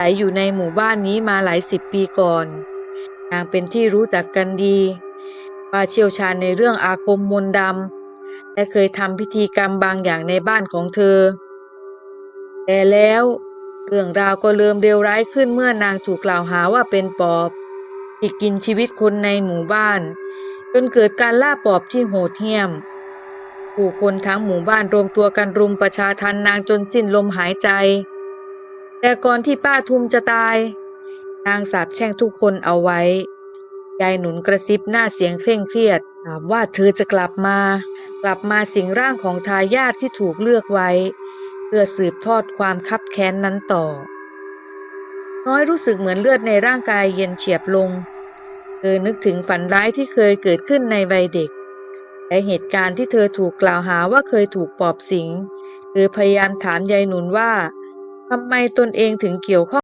อาศัยอยู่ในหมู่บ้านนี้มาหลายสิบปีก่อนนางเป็นที่รู้จักกันดี ว่าเชี่ยวชาญในเรื่องอาคมมนต์ดำและเคยทำพิธีกรรมบางอย่างในบ้านของเธอ แต่แล้วเรื่องราวก็เริ่มเลวร้ายขึ้นเมื่อนางถูกกล่าวหาว่าเป็นปอบที่กินชีวิตคนในหมู่บ้าน จนเกิดการล่าปอบที่โหดเหี้ยม ผู้คนทั้งหมู่บ้านรวมตัวกันรุมประชาทันนางจนสิ้นลมหายใจ แต่ก่อนที่ป้าทุมจะตาย นางสาบแช่งทุกคนเอาไว้ ยายหนุนกระซิบหน้าเสียงเคร่งเครียด ถามว่าเธอจะกลับมา กลับมาสิงร่างของทายาทที่ถูกเลือกไว้ เพื่อสืบทอดความคับแค้นนั้นต่อ น้อยรู้สึกเหมือนเลือดในร่างกายเย็นเฉียบลง เธอนึกถึงฝันร้ายที่เคยเกิดขึ้นในวัยเด็ก และเหตุการณ์ที่เธอถูกกล่าวหาว่าเคยถูกปอบสิง เธอพยายามถามยายหนุนว่า ทำไมตนเองถึงเกี่ยวข้อง